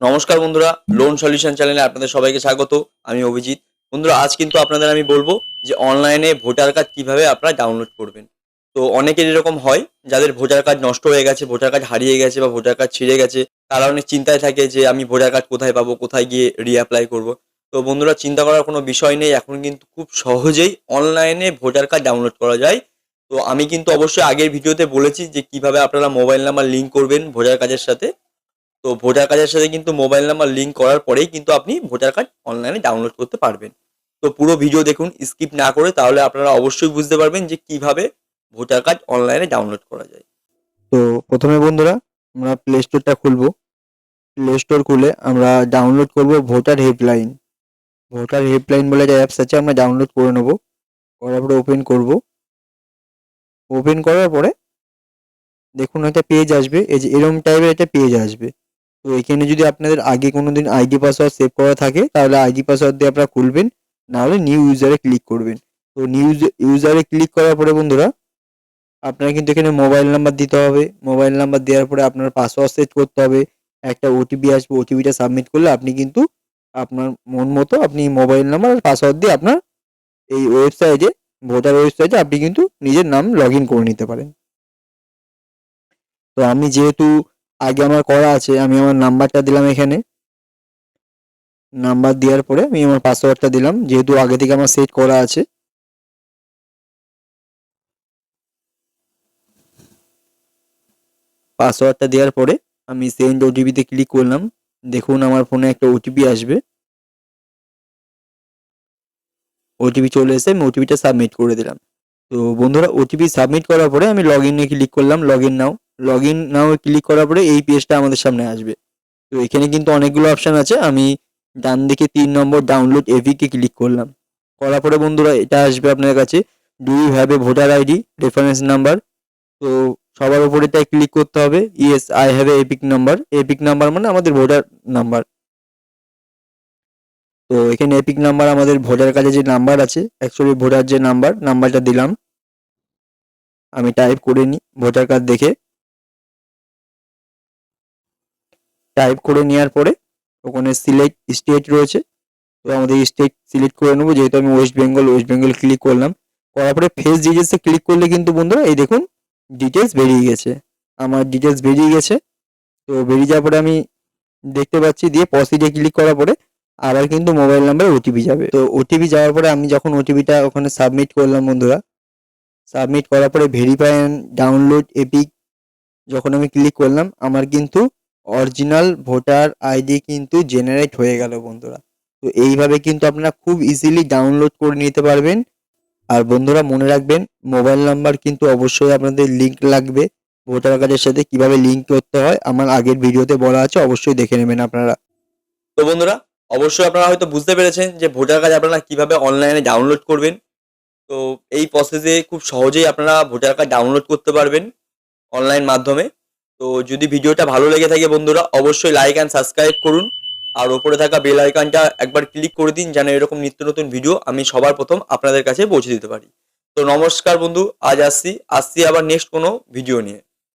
নমস্কার বন্ধুরা loan solution চ্যানেলে আপনাদের সবাইকে স্বাগত। আমি অভিজিৎ। বন্ধুরা, আজ কিন্তু আপনাদের আমি বলব যে অনলাইনে ভোটার কার্ড কীভাবে আপনারা ডাউনলোড করবেন। তো অনেকের এরকম হয়, যাদের ভোটার কার্ড নষ্ট হয়ে গেছে ভোটার কার্ড হারিয়ে গেছে বা ভোটার কার্ড ছিঁড়ে গেছে, তারা অনেক চিন্তায় থাকে যে আমি ভোটার কার্ড কোথায় পাবো, কোথায় গিয়ে রিঅ্যাপ্লাই করব। তো বন্ধুরা, চিন্তা করার কোনো বিষয় নেই, এখন কিন্তু খুব সহজেই অনলাইনে ভোটার কার্ড ডাউনলোড করা যায়। তো আমি কিন্তু অবশ্যই আগের ভিডিওতে বলেছি যে কীভাবে আপনারা মোবাইল নাম্বার লিঙ্ক করবেন ভোটার কার্ডের সাথে। তো ভোটার কার্ডের সাথে কিন্তু মোবাইল নাম্বার লিঙ্ক করার পরেই কিন্তু আপনি ভোটার কার্ড অনলাইনে ডাউনলোড করতে পারবেন। তো পুরো ভিডিও দেখুন স্কিপ না করে তাহলে আপনারা অবশ্যই বুঝতে পারবেন যে কীভাবে ভোটার কার্ড অনলাইনে ডাউনলোড করা যায়। তো প্রথমে বন্ধুরা, আমরা প্লে স্টোরটা খুলবো। প্লে স্টোর খুলে আমরা ডাউনলোড করব ভোটার হেল্পলাইন ভোটার হেল্পলাইন বলে একটা অ্যাপস আছে, আমরা ডাউনলোড করে নেব। করার পরে ওপেন করব। ওপেন করার পরে দেখুন একটা পেজ আসবে, এই যে এরম টাইপের একটা পেজ আসবে। তো এখানে যদি আপনাদের আগে কোনো দিন আইডি পাসওয়ার্ড সেভ করা থাকে, তাহলে আইডি পাসওয়ার্ড দিয়ে আপনারা খুলবেন, নাহলে নিউ ইউজারে ক্লিক করবেন। তো নিউ ইউজারে ক্লিক করার পরে বন্ধুরা, আপনার কিন্তু এখানে মোবাইল নাম্বার দিতে হবে। মোবাইল নাম্বার দেওয়ার পরে আপনার পাসওয়ার্ড সেট করতে হবে। একটা ওটিপি আসবে ওটিপিটা সাবমিট করলে আপনি কিন্তু আপনার মন মতো আপনি মোবাইল নাম্বার আর পাসওয়ার্ড দিয়ে আপনার এই ওয়েবসাইটে ভোটার ওয়েবসাইটে আপনি কিন্তু নিজের নাম লগ করে নিতে পারেন। তো আমি যেহেতু আগে আমার করা আছে, আমি আমার নাম্বারটা দিলাম এখানে। নাম্বার দেওয়ার পরে আমি আমার পাসওয়ার্ডটা দিলাম, যেহেতু আগে থেকে আমার সেট করা আছে। পাসওয়ার্ডটা দেওয়ার পরে আমি সেন্ড ওটিপিতে ক্লিক করলাম, দেখুন আমার ফোনে একটা ওটিপি আসবে। ওটিপি চলে এসে আমি ওটিপিটা সাবমিট করে দিলাম। তো বন্ধুরা ওটিপি সাবমিট করার পরে আমি লগ ইনে ক্লিক করলাম log in now. Log in now click করার পরে এই পেজটা আমাদের সামনে আসবে। তো এখানে কিন্তু অনেকগুলো অপশান আছে, আমি ডান দিকে তিন নম্বর ডাউনলোড এভিকে ক্লিক করলাম। করার পরে বন্ধুরা, এটা আসবে আপনার কাছে। Do you have a voter ID reference number তো সবার উপরে তাই ক্লিক করতে হবে। Yes I have a EPIC number EPIC number মানে আমাদের ভোটার নাম্বার তো এখানে এপিক নাম্বার আমাদের ভোটার কার্ডে যে নাম্বার আছে অ্যাকচুয়ালি ভোটার যে নাম্বার নাম্বারটা দিলাম। আমি টাইপ করে নিই ভোটার কার্ড দেখে। টাইপ করে নেওয়ার পরে ওখানে সিলেক্ট স্টেট রয়েছে। তো আমাদের স্টেট সিলেক্ট করে নেব। যেহেতু আমি West Bengal West Bengal click করলাম। করার পরে ফেস ডিটেলসে ক্লিক করলে কিন্তু বন্ধুরা, এই দেখুন ডিটেলস বেরিয়ে গেছে। আমার ডিটেলস বেরিয়ে গেছে। তো বেরিয়ে যাওয়ার পরে আমি দেখতে পাচ্ছি, দিয়ে পসিটে ক্লিক করার পরে আবার কিন্তু মোবাইল নাম্বারে ওটিপি যাবে। তো ওটিপি যাওয়ার পরে আমি যখন ওটিপিটা ওখানে সাবমিট করলাম বন্ধুরা সাবমিট করার পরে ভেরিফাই অ্যান্ড ডাউনলোড এপিক যখন আমি ক্লিক করলাম, আমার কিন্তু অরিজিনাল ভোটার আইডি কিন্তু জেনারেট হয়ে গেল বন্ধুরা। তো এইভাবে কিন্তু আপনারা খুব ইজিলি ডাউনলোড করে নিতে পারবেন। আর বন্ধুরা মনে রাখবেন মোবাইল নাম্বার কিন্তু অবশ্যই আপনাদের লিঙ্ক লাগবে। ভোটার কার্ডের সাথে কীভাবে লিঙ্ক করতে হয়, আমার আগের ভিডিওতে বলা আছে, অবশ্যই দেখে নেবেন আপনারা। তো বন্ধুরা, অবশ্যই আপনারা হয়তো বুঝতে পেরেছেন যে ভোটার কার্ড আপনারা কীভাবে অনলাইনে ডাউনলোড করবেন। তো এই প্রসেসে খুব সহজেই আপনারা ভোটার কার্ড ডাউনলোড করতে পারবেন অনলাইন মাধ্যমে। তো যদি ভিডিওটা ভালো লেগে থাকে বন্ধুরা, অবশ্যই লাইক অ্যান্ড সাবস্ক্রাইব করুন। আর ওপরে থাকা বেল আইকনটা একবার ক্লিক করে দিন যেন এরকম নিত্য নতুন ভিডিও আমি সবার প্রথম আপনাদের কাছে পৌঁছে দিতে পারি। তো নমস্কার বন্ধু, আজ আসছি। আসছি আবার নেক্সট কোনো ভিডিও নিয়ে।